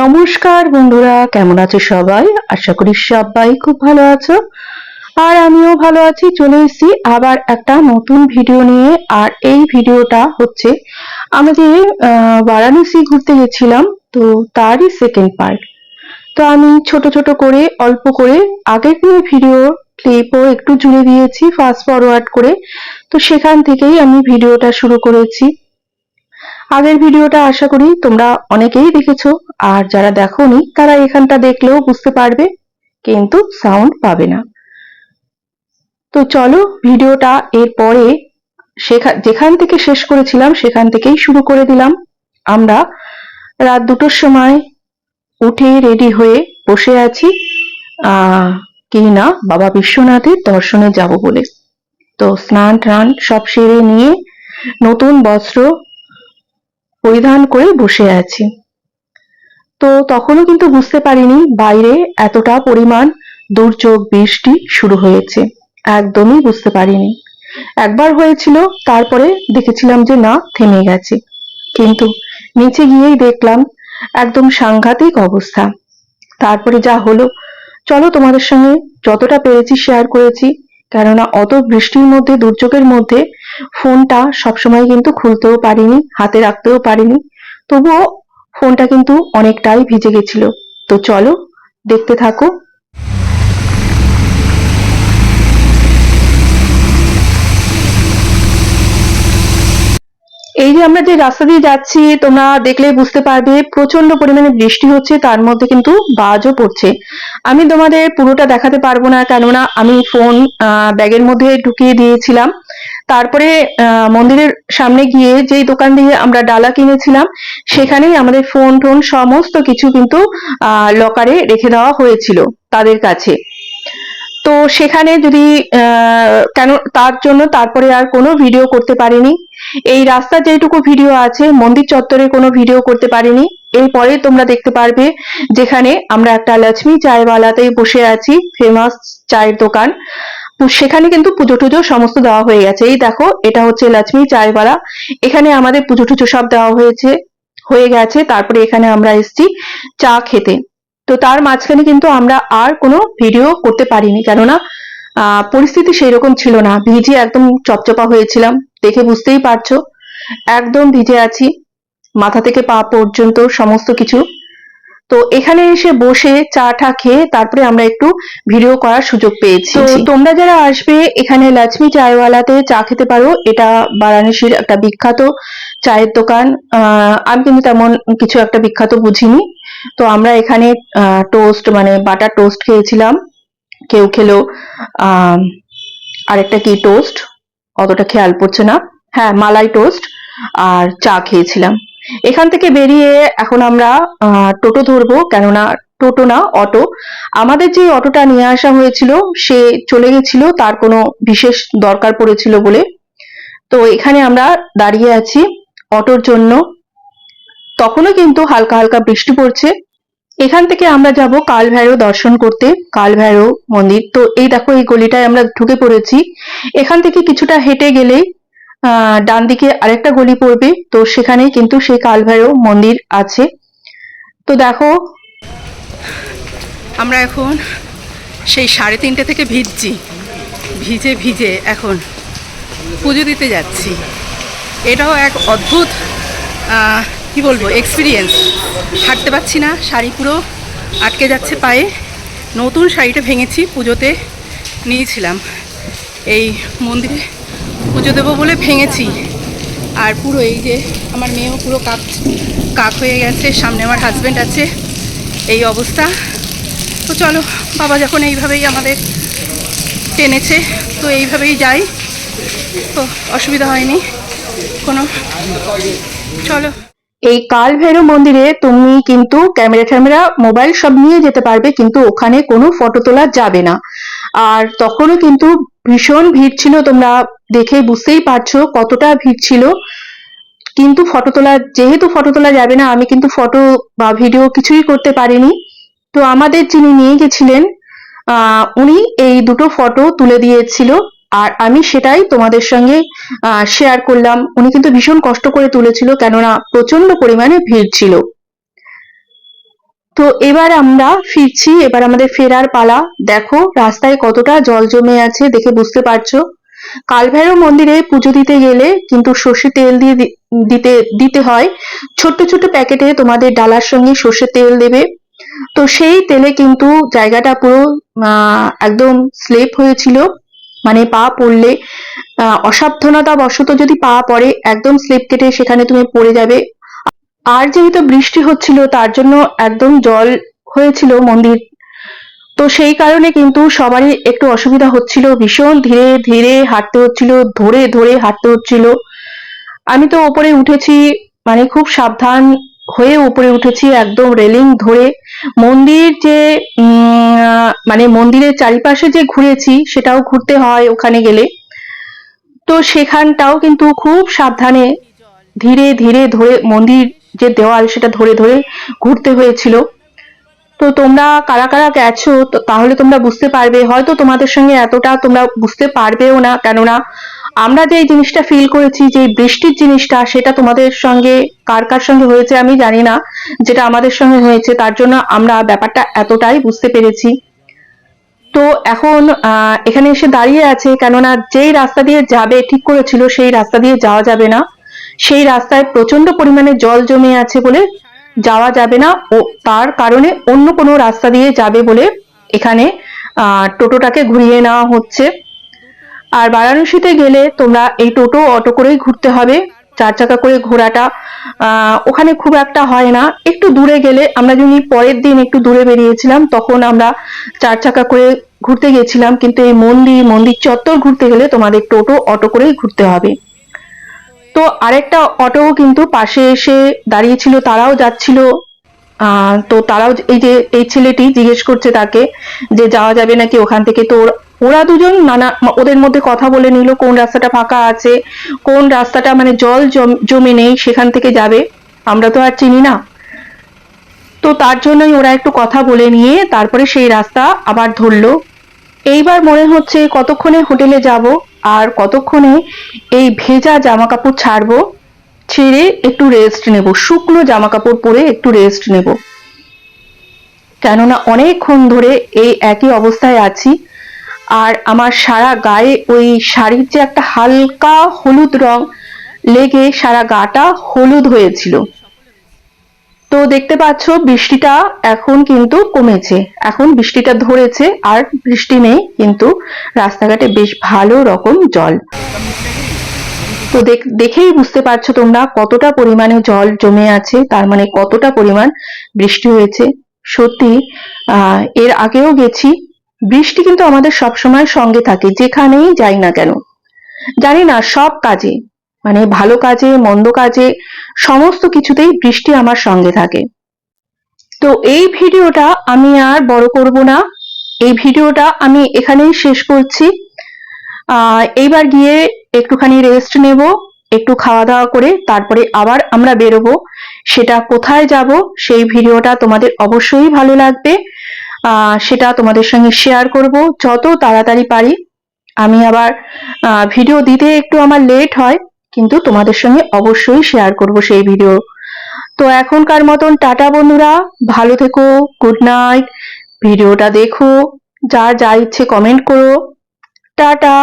নমস্কার বন্ধুরা কেমন আছো সবাই? আশা করি সবাই খুব ভালো আছো। আর আমিও ভালো আছি চলে এসেছি আবার একটা নতুন ভিডিও নিয়ে। আর এই ভিডিওটা হচ্ছে আমাদের আহ, বারাণসী ঘুরতে গেছিলাম তো তারই সেকেন্ড পার্ট তো আমি ছোট ছোট করে অল্প করে আগের দিনের ভিডিও ক্লিপও একটু জুড়ে দিয়েছি ফাস্ট ফরওয়ার্ড করে। তো সেখান থেকেই আমি ভিডিওটা শুরু করেছি। আগের ভিডিওটা আশা করি তোমরা অনেকেই দেখেছ। আর যারা দেখোনি, তারা এখানটা দেখলেও বুঝতে পারবে, কিন্তু সাউন্ড পাবে না। তো চলো ভিডিওটা এরপরে যেখান থেকে শেষ করেছিলাম, সেখান থেকেই শুরু করে দিলাম। আমরা রাত দুটোর সময় উঠে রেডি হয়ে বসে আছি। কি না, বাবা বিশ্বনাথের দর্শনে যাব বলে। তো স্নান টান সব সেরে নিয়ে নতুন বস্ত্র পরিধান করে বসে আছি। তো তখনও কিন্তু বুঝতে পারিনি বাইরে এতটা পরিমাণ দুর্যোগ, বৃষ্টি শুরু হয়েছে। একদমই বুঝতে পারিনি। একবার হয়েছিল, তারপরে দেখেছিলাম যে না, থেমে গেছে। কিন্তু নিচে গিয়েই দেখলাম একদম সাংঘাতিক অবস্থা। তারপরে যা হলো, চলো তোমাদের সঙ্গে যতটা পেরেছি শেয়ার করেছি। কেননা অত বৃষ্টির মধ্যে, দুর্যোগের মধ্যে ফোনটা সবসময় কিন্তু খুলতেও পারিনি, হাতে রাখতেও পারিনি। তবুও ফোনটা কিন্তু অনেকটাই ভিজে গেছিল। তো চলো, দেখতে থাকো। এই আমরা যে রাস্তা দিয়ে যাচ্ছি, তোমরা দেখলে বুঝতে পারবে প্রচণ্ড পরিমাণে বৃষ্টি হচ্ছে, তার মধ্যে কিন্তু বাজও পড়ছে। আমি তোমাদের পুরোটা দেখাতে পারব না, কেননা আমি ফোন ব্যাগের মধ্যে ঢুকিয়ে দিয়েছিলাম। তারপরে মন্দিরের সামনে গিয়ে যেই দোকান দিয়ে আমরা ডালা কিনেছিলাম, সেখানেই আমাদের ফোন টোন সমস্ত কিছু কিন্তু লকারে রেখে দেওয়া হয়েছিল তাদের কাছে। তো সেখানে যদি কেন, তার জন্য তারপরে আর কোনো ভিডিও করতে পারিনি। এই রাস্তার যেটুকু ভিডিও আছে, মন্দির চত্বরে কোনো ভিডিও করতে পারিনি। এরপরে তোমরা দেখতে পারবে যেখানে আমরা একটা লক্ষ্মী চায়ওয়ালাতেই বসে আছি ফেমাস চায়ের দোকান। সেখানে কিন্তু পুজো টুজো সমস্ত দেওয়া হয়ে গেছে। এই দেখো, এটা হচ্ছে লক্ষ্মী চায়ওয়ালা এখানে আমাদের পুজো টুজো সব দেওয়া হয়েছে, হয়ে গেছে। তারপরে এখানে আমরা এসেছি চা খেতে। তো তার মাঝখানে কিন্তু আমরা আর কোনো ভিডিও করতে পারিনি। কেননা আহ পরিস্থিতি সেই রকম ছিল না। ভিজে একদম চপচপা হয়েছিলাম দেখে বুঝতেই পারছ। একদম ভিজে আছি মাথা থেকে পা পর্যন্ত সমস্ত কিছু। তো এখানে এসে বসে চা টা খেয়ে তারপরে আমরা একটু ভিডিও করার সুযোগ পেয়েছি। তো তোমরা যারা আসবে এখানে লক্ষ্মী চায়ওয়ালাতে চা খেতে পারো। এটা বারাণসীর একটা বিখ্যাত চায়ের দোকান। আহ আমি কিন্তু তেমন কিছু একটা বিখ্যাত বুঝিনি। তো আমরা এখানে টোস্ট মানে বাটার টোস্ট খেয়েছিলাম। কেউ খেলো আরেকটা কি টোস্ট অতটা খেয়াল পড়ছে না। হ্যাঁ মালাই টোস্ট আর চা খেয়েছিলাম। এখান থেকে বেরিয়ে এখন আমরা টোটো ধরবো, কেননা টোটো না, অটো। আমাদের যে অটোটা নিয়ে আসা হয়েছিল, সে চলে গেছিল, তার কোনো বিশেষ দরকার পড়েছিল বলে। তো এখানে আমরা দাঁড়িয়ে আছি অটোর জন্য। তখনও কিন্তু হালকা হালকা বৃষ্টি পড়ছে। এখান থেকে আমরা যাব কাল ভৈরব দর্শন করতে কাল ভৈরব মন্দির। তো এই দেখো, এই গলিটায় আমরা ঢুকে পড়েছি। এখান থেকে কিছুটা হেঁটে গেলেই ডান দিকে আরেকটা গলি পড়বে। তো সেখানেই কিন্তু সেই কাল ভৈরব মন্দির আছে। তো দেখো, আমরা এখন সেই সাড়ে তিনটে থেকে ভিজছি। ভিজে ভিজে এখন পুজো দিতে যাচ্ছি। এটাও এক অদ্ভুত কি বলব এক্সপিরিয়েন্স হাঁটতে পারছি না, শাড়ি পুরো আটকে যাচ্ছে পায়ে। নতুন শাড়িটা ভেঙেছি, পুজোতে নিয়েছিলাম। এই মন্দিরে পুজো দেবো বলে ভেঙেছি। আর পুরো এই যে আমার মেয়েও পুরো কাক কাক হয়ে গেছে, সামনে আমার হাজব্যান্ড আছে। এই অবস্থা। তো চলো, বাবা যখন এইভাবেই আমাদের টেনেছে, তো এইভাবেই যাই। তো অসুবিধা হয়নি। কোনো চলো। এই কাল ভৈরব মন্দিরে তুমি কিন্তু ক্যামেরা ট্যামেরা মোবাইল সব নিয়ে যেতে পারবে, কিন্তু ওখানে কোনো ফটো তোলা যাবে না। আর তখনও কিন্তু ভীষণ ভিড় ছিল, তোমরা দেখে বুঝতেই পারছ কতটা ভিড় ছিল। কিন্তু ফটো তোলা, যেহেতু ফটো তোলা যাবে না, আমি কিন্তু ফটো বা ভিডিও কিছুই করতে পারিনি। তো আমাদের যিনি নিয়ে গেছিলেন উনি এই দুটো ফটো তুলে দিয়েছিল। আর আমি সেটাই তোমাদের সঙ্গে শেয়ার করলাম। উনি কিন্তু ভীষণ কষ্ট করে তুলেছিল, কেননা প্রচণ্ড পরিমাণে ভিড় ছিল। তো এবার আমরা ফিরছি, এবার আমাদের ফেরার পালা। দেখো, রাস্তায় কতটা জল জমে আছে, দেখে বুঝতে পারছ। কালভৈরব মন্দিরে পুজো দিতে গেলে কিন্তু সর্ষে তেল দিয়ে দিতে দিতে হয়। ছোট্ট ছোট্ট প্যাকেটে তোমাদের ডালার সঙ্গে সর্ষে তেল দেবে। তো সেই তেলে কিন্তু জায়গাটা পুরো একদম স্লেপ হয়েছিল। মানে পা পড়লে অসাবধানতা বশত যদি পা পড়ে, একদম স্লিপ কেটে সেখানে তুমি পড়ে যাবে। আর যেহেতু বৃষ্টি হচ্ছিল, তার জন্য একদম জল হয়েছিল মন্দির। তো সেই কারণে কিন্তু সবারই একটু অসুবিধা হচ্ছিল, ভীষণ ধীরে ধীরে হাঁটতে হচ্ছিল, ধরে ধরে হাঁটতে হচ্ছিল। আমি তো ওপরে উঠেছি মানে খুব সাবধান হয়ে উপরে উঠেছি একদম রেলিং ধরে মন্দির যে মানে মন্দিরের চারিপাশে যে ঘুরেছি সেটাও ঘুরতে হয় ওখানে গেলে। তো সেখানটাও কিন্তু খুব সাবধানে ধীরে ধীরে ধরে মন্দির যে দেওয়াল সেটা ধরে ধরে ঘুরতে হয়েছিল। তো তোমরা কারা কারা গেছো তাহলে তোমরা বুঝতে পারবে। হয়তো তোমাদের সঙ্গে এতটা তোমরা বুঝতে পারবেও না কেননা আমরা যে জিনিসটা ফিল করেছি, যে বৃষ্টির জিনিসটা, সেটা তোমাদের সঙ্গে কার কার সঙ্গে হয়েছে আমি জানি না, যেটা আমাদের সঙ্গে হয়েছে, তার জন্য আমরা ব্যাপারটা এতটাই বুঝতে পেরেছি। তো এখন এখানে এসে দাঁড়িয়ে আছে, কেননা যেই রাস্তা দিয়ে যাবে, ঠিক করেছিল, সেই রাস্তা দিয়ে যাওয়া যাবে না। সেই রাস্তায় প্রচণ্ড পরিমাণে জল জমে আছে বলে যাওয়া যাবে না, ও, তার কারণে অন্য কোনো রাস্তা দিয়ে যাবে বলে এখানে টোটোটাকে ঘুরিয়ে নেওয়া হচ্ছে। আর বারাণসীতে গেলে তোমরা এই টোটো অটো করেই ঘুরতে হবে, চার চাকা করে ঘোরাটা ওখানে খুব একটা হয় না। একটু দূরে গেলে আমরা যদি পরের দিন একটু দূরে বেরিয়েছিলাম, তখন আমরা চার চাকা করে ঘুরতে গেছিলাম, কিন্তু এই মন্দির মন্দির চত্বর ঘুরতে গেলে তোমাদের টোটো অটো করেই ঘুরতে হবে। তো আরেকটা অটো কিন্তু পাশে এসে দাঁড়িয়েছিল তারাও যাচ্ছিল। তো তারাও এই যে, এই ছেলেটি জিজ্ঞেস করছে তাকে যে যাওয়া যাবে নাকি ওখান থেকে, তো ওরা- দুজন নানা ওদের মধ্যে কথা বলে নিল, কোন রাস্তাটা ফাঁকা আছে, কোন রাস্তাটা মানে জল জমে নেই, সেখান থেকে যাবে। আমরা তো আর চিনি না। তো তার জন্যই ওরা একটু কথা বলে নিয়ে তারপরে সেই রাস্তা আবার ধরলো। এইবার মনে হচ্ছে কতক্ষণে হোটেলে যাব আর কতক্ষণে এই ভেজা জামা কাপড় ছাড়বো, ছেড়ে একটু রেস্ট নেব, শুকনো জামা কাপড় পরে একটু রেস্ট নেব। কেননা অনেকক্ষণ ধরে এই একই অবস্থায় আছি। আর আমার সারা গায়ে ওই শাড়ির যে একটা হালকা হলুদ রং লেগে সারা গাটা হলুদ হয়েছিল। তো দেখতে পাচ্ছ, বৃষ্টিটা এখন কিন্তু কমেছে। এখন বৃষ্টিটা ধরেছে আর বৃষ্টি নেই, কিন্তু রাস্তাঘাটে বেশ ভালো রকম জল। তো দেখ- দেখেই বুঝতে পারছ তোমরা কতটা পরিমাণে জল জমে আছে, তার মানে কতটা পরিমাণ বৃষ্টি হয়েছে। সত্যি এর আগেও গেছি বৃষ্টি কিন্তু আমাদের সবসময় সঙ্গে থাকে, যেখানেই যাই না কেন। জানি না, সব কাজে মানে ভালো কাজে, মন্দ কাজে, সমস্ত কিছুতেই বৃষ্টি আমার সঙ্গে থাকে। তো এই ভিডিওটা আমি আর বড় করব না। এই ভিডিওটা আমি এখানেই শেষ করছি। এইবার গিয়ে একটুখানি রেস্ট নেব, একটু খাওয়া দাওয়া করে, তারপরে আবার আমরা বেরোবো। সেটা কোথায় যাব, সেই ভিডিওটা তোমাদের অবশ্যই ভালো লাগবে। সেটা তোমাদের সঙ্গে শেয়ার করব। যত তাড়াতাড়ি পারি। আমি আবার ভিডিও দিতে একটু আমার লেট হয়, কিন্তু তোমাদের সঙ্গে অবশ্যই শেয়ার করব সেই ভিডিও তো এখনকার মতন টাটা বন্ধুরা, ভালো থেকো গুড নাইট ভিডিওটা দেখো যা যা ইচ্ছে কমেন্ট করো। টাটা!